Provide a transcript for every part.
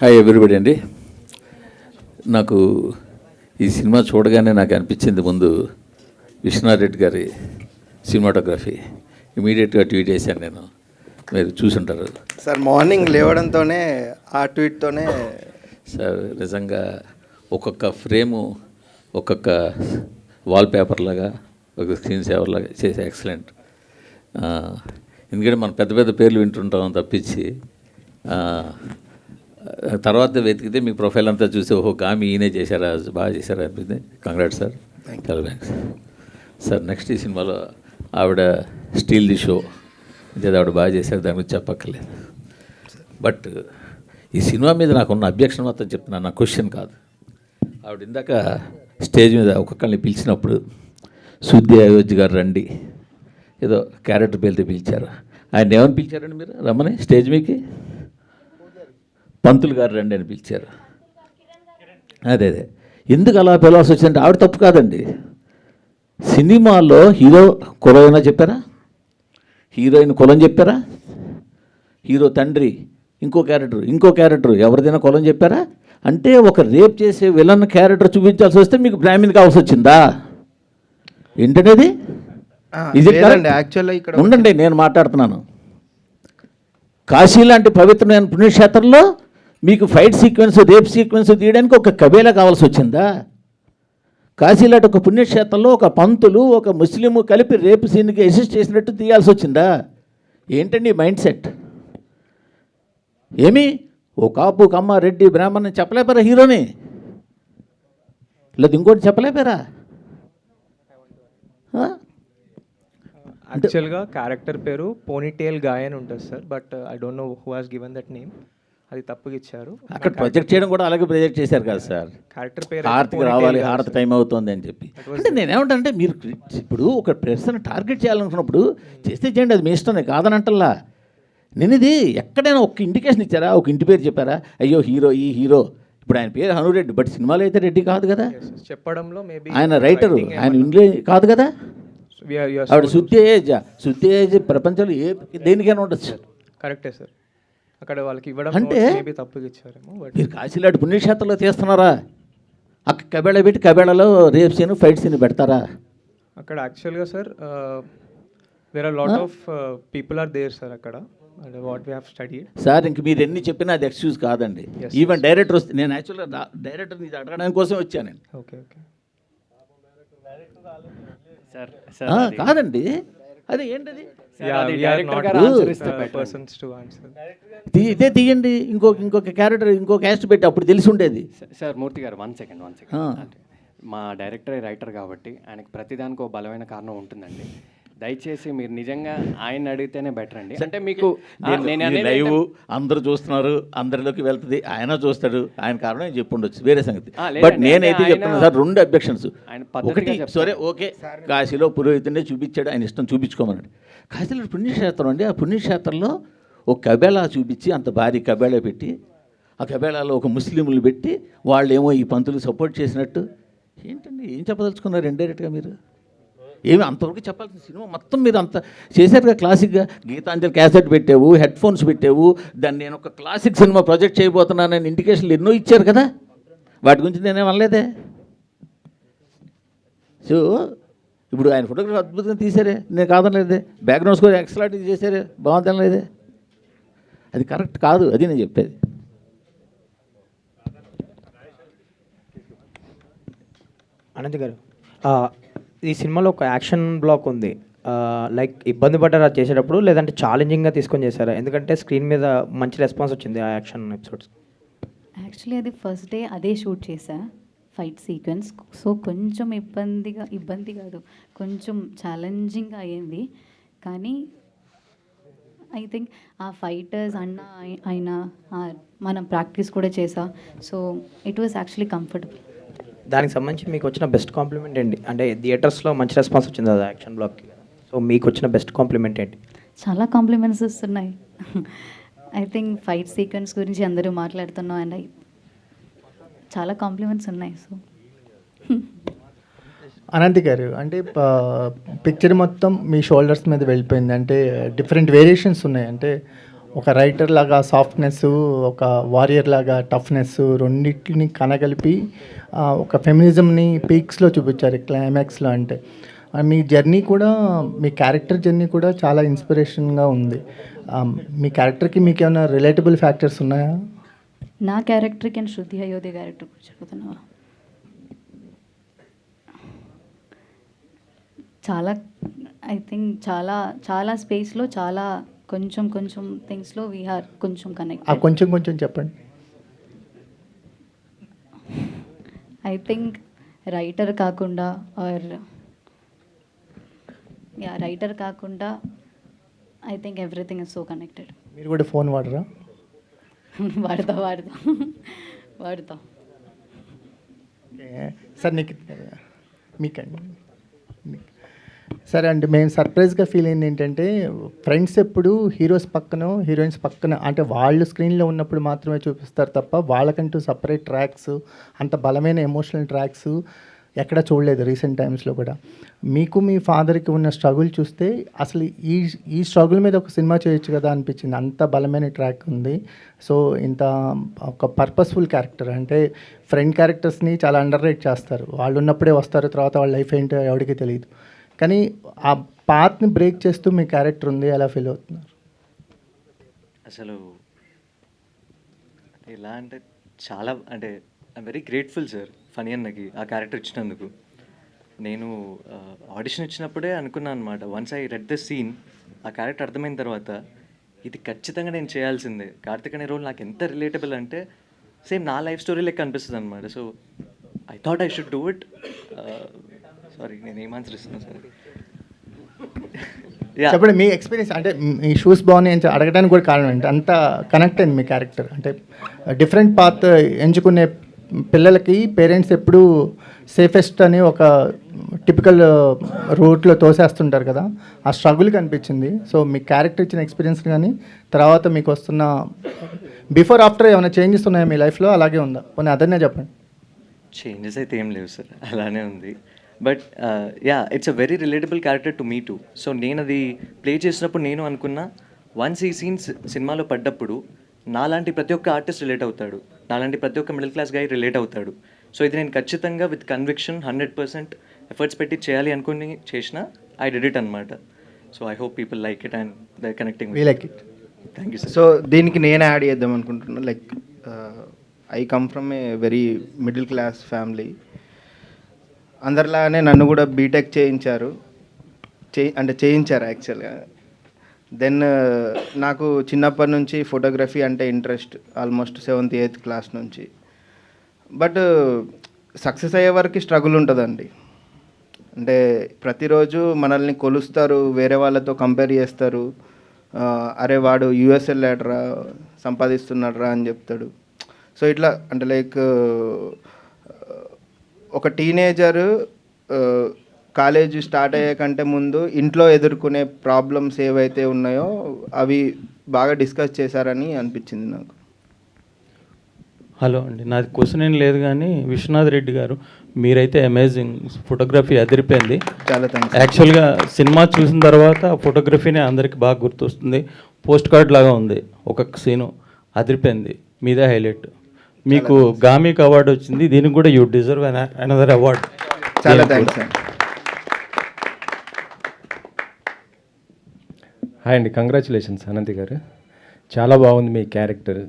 Hi everybody అండి. నాకు ఈ సినిమా చూడగానే నాకు అనిపించింది ముందు విశ్వనాథ్ గారి సినిమాటోగ్రఫీ. ఇమీడియట్గా ట్వీట్ చేశాను నేను. మీరు చూసుంటారు. సార్ మార్నింగ్ లేవడంతోనే ఆ ట్వీట్తోనే సార్ నిజంగా ఒక్కొక్క ఫ్రేము ఒక్కొక్క వాల్ పేపర్ లాగా ఒక స్క్రీన్ సేవర్ లాగా చేసే ఎక్సలెంట్ ఎందుకంటే మనం పెద్ద పెద్ద పేర్లు వింటుంటాం తప్పించి తర్వాత వెతికితే మీ ప్రొఫైల్ అంతా చూసి ఓహో గామి ఈయనే చేశారా బాగా చేశారా అనిపింది కంగ్రాట్ సార్ చాలా థ్యాంక్స్ సార్ నెక్స్ట్ ఈ సినిమాలో ఆవిడ స్టీల్ ది షో అంటే ఆవిడ బాగా చేశారు దాని గురించి చెప్పక్కర్లేదు. బట్ ఈ సినిమా మీద నాకున్న అబ్జెక్షన్ మొత్తం చెప్తున్నాను నా క్వశ్చన్ కాదు. ఆవిడ ఇందాక స్టేజ్ మీద ఒక్కొక్కరిని పిలిచినప్పుడు శుద్ధి అయోధ్య గారు రండి. ఏదో క్యారెక్టర్ పేరుతో పిలిచారు. ఆయన ఏమని పిలిచారండి మీరు రమ్మని స్టేజ్ మీకి పంతులు గారు రండి అని పిలిచారు. అదే అదే. ఎందుకు అలా పిలవాల్సి వచ్చిందంటే ఆవిడ తప్పు కాదండి. సినిమాలో హీరో కులమైనా చెప్పారా? హీరోయిన్ కులం చెప్పారా? హీరో తండ్రి ఇంకో క్యారెక్టర్ ఇంకో క్యారెక్టర్ ఎవరిదైనా కులం చెప్పారా? అంటే ఒక రేప్ చేసే విలన్ క్యారెక్టర్ చూపించాల్సి వస్తే మీకు బ్రాహ్మణ్ కావాల్సి వచ్చిందా? ఏంటనేది ఇక్కడ ఉండండి నేను మాట్లాడుతున్నాను. కాశీ లాంటి పవిత్రమైన పుణ్యక్షేత్రంలో మీకు ఫైట్ సీక్వెన్స్ రేప్ సీక్వెన్స్ తీయడానికి ఒక కబేలా కావాల్సి వచ్చిందా? కాశీలాట ఒక పుణ్యక్షేత్రంలో ఒక పంతులు ఒక ముస్లిము కలిపి రేపు సీన్కి అసిస్ట్ చేసినట్టు తీయాల్సి వచ్చిందా? ఏంటండి మైండ్ సెట్ ఏమి? ఓ కాపు కమ్మ రెడ్డి బ్రాహ్మణ్ చెప్పలేపారా హీరోని? లేదు ఇంకోటి చెప్పలేపారా? యాక్చువల్గా క్యారెక్టర్ పేరు పోనీటేల్ గాయన్ అని ఉంటుంది sir but I don't know who has given that name అది తప్పుగా ఇచ్చారు అక్కడ ప్రొజెక్ట్ చేయడం కూడా అలాగే ప్రొజెక్ట్ చేశారు కదా సార్. క్యారెక్టర్ పేరు హారతికి రావాలి హారతి టైం అవుతుంది అని చెప్పి. అంటే నేనేమంటే మీరు ఇప్పుడు ఒక పర్సన్ టార్గెట్ చేయాలనుకున్నప్పుడు చేస్తే చేయండి అది మీ ఇష్టమే కాదనంటల్లా నేను ఇది ఎక్కడైనా ఒక ఇండికేషన్ ఇచ్చారా? ఒక ఇంటి పేరు చెప్పారా? అయ్యో హీరో ఈ హీరో ఇప్పుడు ఆయన పేరు హనురెడ్డి బట్ సినిమాలో అయితే రెడ్డి కాదు కదా. చెప్పడంలో మేబీ ఆయన రైటరు ఆయన ఇంగ్లీ కాదు కదా? ఆవిడ శుద్ధి ఏజ్ శుద్ధి ఏజ్ ప్రపంచంలో ఏ దేనికైనా ఉండొచ్చు. కరెక్టే సార్ అక్కడ వాళ్ళకి ఇవ్వడం అంటే- తప్పుగా ఇచ్చారేమో మీరు కాశీలాంటి పుణ్యక్షేత్రంలో తీస్తున్నారా అక్కడ కబేళ పెట్టి కబేళలో రేప్ సీన్ ఫైట్ సీన్ పెడతారా? అక్కడ యాక్చువల్గా sir where are lot of people are there sir అక్కడ. What we have study sir ఇంక మీరు ఎన్ని చెప్పినా అది ఎక్స్క్యూజ్ కాదండి. ఈవెన్ డైరెక్టర్ వస్తే నేను యాక్చువల్గా డైరెక్టర్ ఇది అడగడానికి కోసం వచ్చాను నేను. ఓకే ఓకే సార్ ఆ, కాదండి. అదే ఏంటది? పర్సన్స్ టు ఆన్సర్ తీ- ఇదే తీయండి ఇంకొక ఇంకొక క్యారెక్టర్ ఇంకో క్యాస్ట్ పెట్టి అప్పుడు తెలిసి ఉండేది. Sir Murthy garu one second one. Second మా డైరెక్టర్ రైటర్ కాబట్టి ఆయనకు ప్రతిదానికి ఒక బలమైన కారణం ఉంటుందండి. దయచేసి మీరు నిజంగా ఆయన అడిగితేనే బెటర్ అండి. అంటే మీకు నేను లైవ్ అందరూ చూస్తున్నారు అందరిలోకి వెళ్తుంది ఆయన చూస్తాడు ఆయన కారణం నేను చెప్పుండొచ్చు వేరే సంగతి. బట్ నేనైతే అంటే చెప్తున్నా ఆయన- సార్ రెండు అబ్జెక్షన్స్ ఒకటి. సరే ఓకే కాశీలో పురోహితుడినే చూపించాడు ఆయన ఇష్టం చూపించుకోమన్నాడు కాశీలో పుణ్యక్షేత్రం అండి ఆ పుణ్యక్షేత్రంలో ఒక కబేళా చూపించి అంత భారీ కబేళా పెట్టి ఆ కబేళాలో ఒక ముస్లింలు పెట్టి వాళ్ళేమో ఈ పంతులు సపోర్ట్ చేసినట్టు. ఏంటండి ఏం చెప్పదలుచుకున్నారు ఇండైరెక్ట్గా మీరు? ఏమి అంతవరకు చెప్పాల్సిన సినిమా మొత్తం మీరు అంత చేశారుగా క్లాసిక్గా. గీతాంజలి క్యాసెట్ పెట్టావు హెడ్ ఫోన్స్ పెట్టావు దాన్ని నేను ఒక క్లాసిక్ సినిమా ప్రొజెక్ట్ చేయబోతున్నానని ఇండికేషన్లు ఎన్నో ఇచ్చారు కదా. వాటి గురించి నేనేం అనలేదే. సో ఇప్పుడు ఆయన ఫోటోగ్రఫీ అద్భుతంగా తీశారే. నేను కాదనలేదే. బ్యాక్గ్రౌండ్ స్కోర్ ఎక్సలెంట్ చేశారే. బాగుందనలేదే అది కరెక్ట్ కాదు. అది నేను చెప్పేది. అనంత్ గారు ఈ సినిమాలో ఒక యాక్షన్ బ్లాక్ ఉంది. లైక్ ఇబ్బంది పడ్డారా చేసేటప్పుడు లేదంటే ఛాలెంజింగ్గా తీసుకొని చేశారా? ఎందుకంటే స్క్రీన్ మీద మంచి రెస్పాన్స్ వచ్చింది ఆ యాక్షన్ ఎపిసోడ్స్. యాక్చువల్లీ అది ఫస్ట్ డే అదే షూట్ చేశా ఫైట్ సీక్వెన్స్. సో కొంచెం ఇబ్బందిగా ఇబ్బంది కాదు కొంచెం ఛాలెంజింగ్ అయ్యింది కానీ ఐ థింక్ ఆ ఫైటర్స్ అన్న అయినా మనం ప్రాక్టీస్ కూడా చేసా so it was actually comfortable. దానికి సంబంధించి మీకు వచ్చిన బెస్ట్ కాంప్లిమెంట్ ఏంటి? అంటే థియేటర్స్లో మంచి రెస్పాన్స్ వచ్చింది అది యాక్షన్ బ్లాక్కి సో మీకు వచ్చిన బెస్ట్ కాంప్లిమెంట్ ఏంటి? చాలా కాంప్లిమెంట్స్ వస్తున్నాయి. ఐ థింక్ ఫైట్ సీక్వెన్స్ గురించి అందరూ మాట్లాడుతున్నాం అండ్ చాలా కాంప్లిమెంట్స్ ఉన్నాయి సో అనంతి గారు అంటే పిక్చర్ మొత్తం మీ షోల్డర్స్ మీద వెళ్ళిపోయింది. అంటే డిఫరెంట్ వేరియేషన్స్ ఉన్నాయి. అంటే ఒక రైటర్ లాగా సాఫ్ట్నెస్ ఒక వారియర్ లాగా టఫ్నెస్ రెండింటిని కనగలిపి ఒక ఫెమినిజంని పీక్స్లో చూపించారు క్లైమాక్స్లో అంటే. మీ జర్నీ కూడా మీ క్యారెక్టర్ జర్నీ కూడా చాలా ఇన్స్పిరేషన్గా ఉంది. మీ క్యారెక్టర్కి మీకు ఏమైనా రిలేటబుల్ ఫ్యాక్టర్స్ ఉన్నాయా? నా క్యారెక్టర్కి అండ్ శృతి అయోధ్య క్యారెక్టర్ చెప్తున్నావా చాలా ఐ థింక్ చాలా చాలా స్పేస్లో చాలా కొంచెం కొంచెం థింగ్స్లో వీఆర్ కొంచెం ఆ కనెక్ట్ కొంచెం కొంచెం చెప్పండి. ఐ థింక్ రైటర్ కాకుండా ఆర్ యా రైటర్ కాకుండా I think everything is so connected మీరు కూడా ఫోన్ వాడరా? వాడతా వాడతా. వాడతా. సార్ నీకు మీకండి. మీకు. సరే అండి మేము సర్ప్రైజ్గా ఫీల్ అయింది ఏంటంటే ఫ్రెండ్స్ ఎప్పుడు హీరోస్ పక్కన హీరోయిన్స్ పక్కన అంటే వాళ్ళు స్క్రీన్లో ఉన్నప్పుడు మాత్రమే చూపిస్తారు తప్ప వాళ్ళకంటూ సపరేట్ ట్రాక్స్ అంత బలమైన ఎమోషనల్ ట్రాక్స్ ఎక్కడ చూడలేదు రీసెంట్ టైమ్స్లో కూడా. మీకు మీ ఫాదర్కి ఉన్న స్ట్రగుల్ చూస్తే అసలు ఈ ఈ స్ట్రగుల్ మీద ఒక సినిమా చేయొచ్చు కదా అనిపించింది. అంత బలమైన ట్రాక్ ఉంది. సో ఇంత ఒక పర్పస్ఫుల్ క్యారెక్టర్ అంటే ఫ్రెండ్ క్యారెక్టర్స్ని చాలా అండర్ రేట్ చేస్తారు. వాళ్ళు ఉన్నప్పుడే వస్తారు తర్వాత వాళ్ళ లైఫ్ ఏంటో ఎవరికి తెలియదు కానీ ఆ పాత్ని బ్రేక్ చేస్తూ మీ క్యారెక్టర్ ఉంది ఎలా ఫీల్ అవుతున్నారు? అసలు ఎలా అంటే చాలా అంటే I very grateful sir Phani అన్నకి ఆ క్యారెక్టర్ ఇచ్చినందుకు. నేను ఆడిషన్ ఇచ్చినప్పుడే అనుకున్నాను అనమాట once I read the scene ఆ క్యారెక్టర్ అర్థమైన తర్వాత ఇది ఖచ్చితంగా నేను చేయాల్సిందే. కార్తిక్ అనే రోల్ నాకు ఎంత రిలేటబుల్ అంటే సేమ్ నా లైఫ్ స్టోరీ లెక్క అనిపిస్తుంది అనమాట so I thought I should do it sorry నేను ఏం ఆన్సర్ ఇస్తున్నాను సార్ చెప్పండి మీ ఎక్స్పీరియన్స్ అంటే మీ షూస్ బాగున్నాయి అని అడగడానికి కూడా కారణం ఏంటి? అంత కనెక్ట్ అయింది మీ క్యారెక్టర్ అంటే డిఫరెంట్ పాత్ ఎంచుకునే పిల్లలకి పేరెంట్స్ ఎప్పుడు సేఫెస్ట్ అని ఒక టిపికల్ రూట్లో తోసేస్తుంటారు కదా. ఆ స్ట్రగుల్ కనిపించింది. సో మీ క్యారెక్టర్ ఇచ్చిన ఎక్స్పీరియన్స్ కానీ తర్వాత మీకు వస్తున్న బిఫోర్ ఆఫ్టర్ ఏమైనా చేంజెస్ ఉన్నాయా మీ లైఫ్లో అలాగే ఉందా? పోనీ అదనే చెప్పండి. చేంజెస్ అయితే ఏం లేవు సార్ అలానే ఉంది. But yeah it's a very relatable character to me too so నేను అది ప్లే చేసినప్పుడు నేను అనుకున్నా వన్స్ ఈ సీన్స్ సినిమాలో పడ్డప్పుడు నాలాంటి ప్రతి ఒక్క ఆర్టిస్ట్ రిలేట్ అవుతాడు. నాలాంటి ప్రతి ఒక్క మిడిల్ క్లాస్ గై రిలేట్ అవుతాడు. సో ఇది నేను ఖచ్చితంగా with conviction hundred percent efforts పెట్టి చేయాలి అనుకుని చేసిన ఐ డిడ్ ఇట్ అనమాట so I hope people like it and the connecting we like it thank you sir so దీనికి నేను యాడ్ చేద్దాం అనుకుంటున్నా like I come from a very middle class family అందరిలాగానే నన్ను కూడా బీటెక్ చేయించారు. చే అంటే చేయించారు యాక్చువల్గా దెన్ uh, నాకు చిన్నప్పటి నుంచి ఫోటోగ్రఫీ అంటే interest almost seventh eighth class నుంచి. బట్ సక్సెస్ uh, అయ్యే వరకు స్ట్రగుల్ ఉంటుందండి. అంటే ప్రతిరోజు మనల్ని కొలుస్తారు వేరే వాళ్ళతో కంపేర్ చేస్తారు. అరే వాడు యుఎస్ వెళ్ళాడరా సంపాదిస్తున్నాడురా అని చెప్తాడు. సో ఇట్లా అంటే లైక్ ఒక టీనేజర్ కాలేజ్ స్టార్ట్ అయ్యే కంటే ముందు ఇంట్లో ఎదుర్కొనే ప్రాబ్లమ్స్ ఏవైతే ఉన్నాయో అవి బాగా డిస్కస్ చేశారని అనిపించింది నాకు. హలో అండి నాది క్వశ్చన్ ఏం లేదు కానీ విశ్వనాథ్ రెడ్డి గారు మీరైతే అమేజింగ్ ఫోటోగ్రఫీ అదిరిపోయింది. చాలా థ్యాంక్స్ యాక్చువల్గా సినిమా చూసిన తర్వాత ఫోటోగ్రఫీనే అందరికి బాగా గుర్తొస్తుంది. పోస్ట్ కార్డ్ లాగా ఉంది ఒక్కొక్క సీను అదిరిపోయింది మీదే హైలైట్ మీకు గామిక్ అవార్డు వచ్చింది. దీనికి కూడా యూ డిజర్వ్ అనదర్ అవార్డ్ చాలా థ్యాంక్స్ హాయ్ అండి. కంగ్రాచులేషన్స్ అనంతి గారు. చాలా బాగుంది మీ క్యారెక్టర్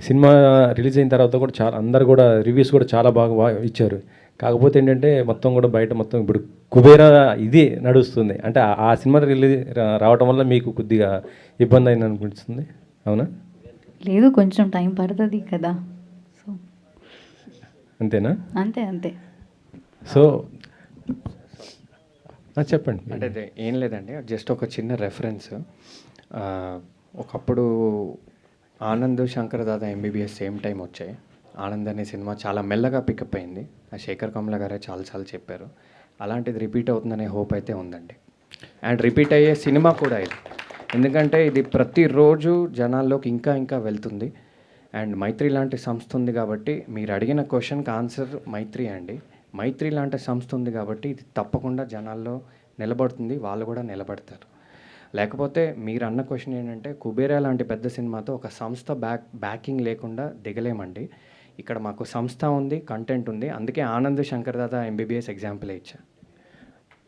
సినిమా రిలీజ్ అయిన తర్వాత కూడా చాలా అందరు కూడా రివ్యూస్ కూడా చాలా బాగా ఇచ్చారు. కాకపోతే ఏంటంటే మొత్తం కూడా బయట మొత్తం ఇప్పుడు కుబేరా ఇది నడుస్తుంది. అంటే ఆ- సినిమా రిలీజ్ రా- రావటం వల్ల మీకు కొద్దిగా ఇబ్బంది అయింది అనిపిస్తుంది అవునా? లేదు కొంచెం టైం పడుతుంది కదా. అంతేనా? అంతే అంతే. సో చెప్పండి. అంటే అదే ఏం లేదండి. జస్ట్ ఒక చిన్న రెఫరెన్స్ ఒకప్పుడు Anand Shankar Dada MBBS same time వచ్చాయి. ఆనంద్ అనే సినిమా చాలా మెల్లగా పికప్ అయింది. ఆ శేఖర్ కమల గారే చాలాసార్లు చెప్పారు. అలాంటిది రిపీట్ అవుతుందనే హోప్ అయితే ఉందండి. అండ్ రిపీట్ అయ్యే సినిమా కూడా ఇది. ఎందుకంటే ఇది ప్రతిరోజు జనాల్లోకి ఇంకా ఇంకా వెళ్తుంది. అండ్ మైత్రి లాంటి సంస్థ ఉంది కాబట్టి మీరు అడిగిన క్వశ్చన్కి ఆన్సర్ మైత్రి అండి. మైత్రి లాంటి సంస్థ ఉంది కాబట్టి ఇది తప్పకుండా జనాల్లో నిలబడుతుంది వాళ్ళు కూడా నిలబడతారు. లేకపోతే మీరు అన్న క్వశ్చన్ ఏంటంటే కుబేరా లాంటి పెద్ద సినిమాతో ఒక సంస్థ బ్యాక్ బ్యాకింగ్ లేకుండా దిగలేమండి. ఇక్కడ మాకు సంస్థ ఉంది కంటెంట్ ఉంది. అందుకే ఆనంద్ శంకర్ దాదా ఎంబీబీఎస్ ఎగ్జాంపుల్ ఇచ్చా.